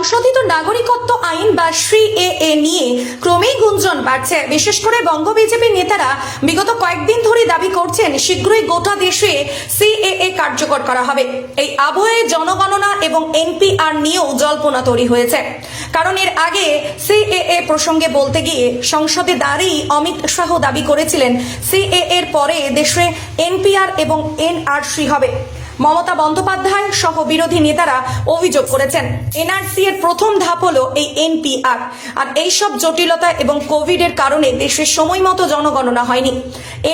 সংশোধিত নাগরিকত্ব আইন বা শ্রী এ এ নিয়ে ক্রমেই গুঞ্জন বাড়ছে। বিশেষ করে বঙ্গ বিজেপির নেতারা বিগত কয়েকদিন ধরে দাবি করছেন, শীঘ্রই গোটা দেশে সিএএ কার্যকর করা হবে। এই আবহে জনগণনা এবং এনপিআর নিয়েও জল্পনা তৈরি হয়েছে। কারণ এর আগে সিএএ প্রসঙ্গে বলতে গিয়ে সংসদে দাঁড়িয়ে অমিত শাহ দাবি করেছিলেন সিএএ এর পরে দেশে এনপিআর এবং এনআরসি হবে। মমতা বন্দ্যোপাধ্যায় সহ বিরোধী নেতারা অভিযোগ করেছেন। এনআরসি এর প্রথম ধাপ হলো এই এনপিআর আর এই সব জটিলতা এবং কোভিড এর কারণে দেশের সময় মতো জনগণনা হয়নি।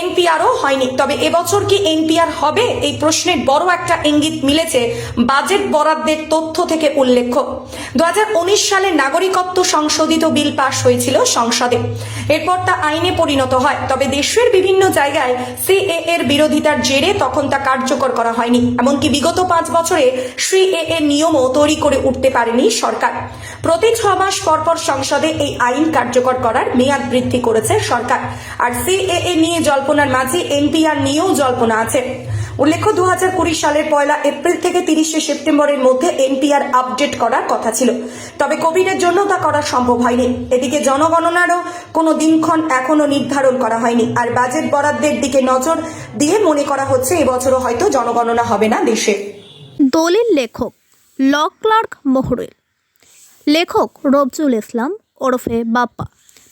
এনপিআরও হয়নি। তবে এবছর কি এনপিআর হবে? এই প্রশ্নের বড় একটা ইঙ্গিত মিলেছে বাজেট বরাদ্দের তথ্য থেকে উল্লেখ্য। দু হাজার উনিশ সালে নাগরিকত্ব সংশোধিত বিল পাশ হয়েছিল সংসদে। এরপর তা আইনে পরিণত হয়। তবে দেশের বিভিন্ন জায়গায় সিএ এর বিরোধিতার জেরে তখন তা কার্যকর করা হয়নি। এমনকি বিগত পাঁচ বছরে শ্রী এ এর নিয়মও তৈরি করে উঠতে পারেনি সরকার। প্রতি ছ মাস পরপর সংসদে এই আইন কার্যকর করার মেয়াদ বৃদ্ধি করেছে সরকার। আর সিএএ নিয়ে জল্পনার মাঝে এনপিআর নিয়েও জল্পনা আছে। উল্লেখ্য দু হাজার কুড়ি সালের পয়লা এপ্রিল থেকে তিরিশে সেপ্টেম্বরের মধ্যে এনপিআর আপডেট করার কথা ছিল। তবে কোভিডের জন্য তা করা সম্ভব হয়নি। এদিকে জনগণনারও কোনো দিনক্ষণ এখনও নির্ধারণ করা হয়নি। আর বাজেট বরাদ্দের দিকে নজর দিয়ে মনে করা হচ্ছে, এবছরও হয়তো জনগণনা হবে না দেশে। দলিল লেখক ল ক্লার্ক লেখক রবজুল ইসলাম ওরফে বাপ্পা,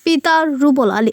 পিতা রুবল আলী।